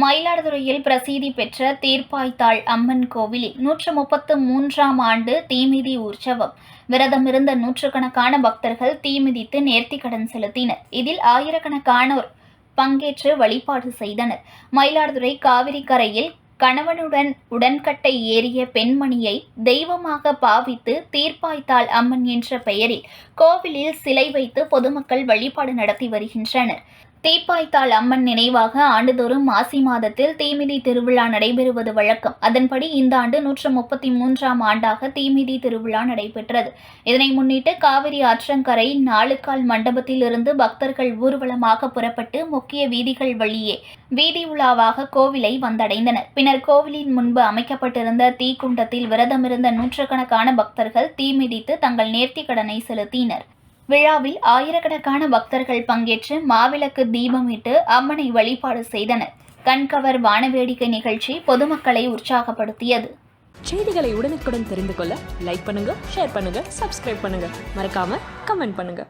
மயிலாடுதுறையில் பிரசித்தி பெற்ற தீர்ப்பாய்த்தாள் அம்மன் கோவிலில் நூற்று முப்பத்து மூன்றாம் ஆண்டு தீமிதி உற்சவம். விரதமிருந்த நூற்றுக்கணக்கான பக்தர்கள் தீமிதித்து நேர்த்திக்கடன் செலுத்தினர். இதில் ஆயிரக்கணக்கானோர் பங்கேற்று வழிபாடு செய்தனர். மயிலாடுதுறை காவிரி கரையில் கணவனுடன் உடன்கட்டை ஏறிய பெண்மணியை தெய்வமாக பாவித்து தீர்ப்பாய்த்தாள் அம்மன் என்ற பெயரில் கோவிலில் சிலை வைத்து பொதுமக்கள் வழிபாடு நடத்தி வருகின்றனர். தீப்பாய்த்தாள் அம்மன் நினைவாக ஆண்டுதோறும் மாசி மாதத்தில் தீமிதி திருவிழா நடைபெறுவது வழக்கம். அதன்படி இந்த ஆண்டு நூற்று முப்பத்தி மூன்றாம் ஆண்டாக தீமிதி திருவிழா நடைபெற்றது. இதனை முன்னிட்டு காவிரி ஆற்றங்கரை நாலுக்கால் மண்டபத்தில் இருந்து பக்தர்கள் ஊர்வலமாக புறப்பட்டு முக்கிய வீதிகள் வழியே வீதி உலாவாக கோவிலை வந்தடைந்தனர். பின்னர் கோவிலின் முன்பு அமைக்கப்பட்டிருந்த தீக்குண்டத்தில் விரதமிருந்த நூற்றுக்கணக்கான பக்தர்கள் தீமிதித்து தங்கள் தங்கள் நேர்த்திக்கடனை செலுத்தினர். விழாவில் ஆயிரக்கணக்கான பக்தர்கள் பங்கேற்று மாவிளக்கு தீபமிட்டு அம்மனை வழிபாடு செய்தனர். கண்கவர் வானவேடிக்கை நிகழ்ச்சி பொதுமக்களை உற்சாகப்படுத்தியது. செய்திகளை உடனுக்குடன் தெரிந்து கொள்ள லைக் பண்ணுங்க ஷேர் பண்ணுங்க சப்ஸ்கிரைப் பண்ணுங்க. மறக்காம கமெண்ட் பண்ணுங்க.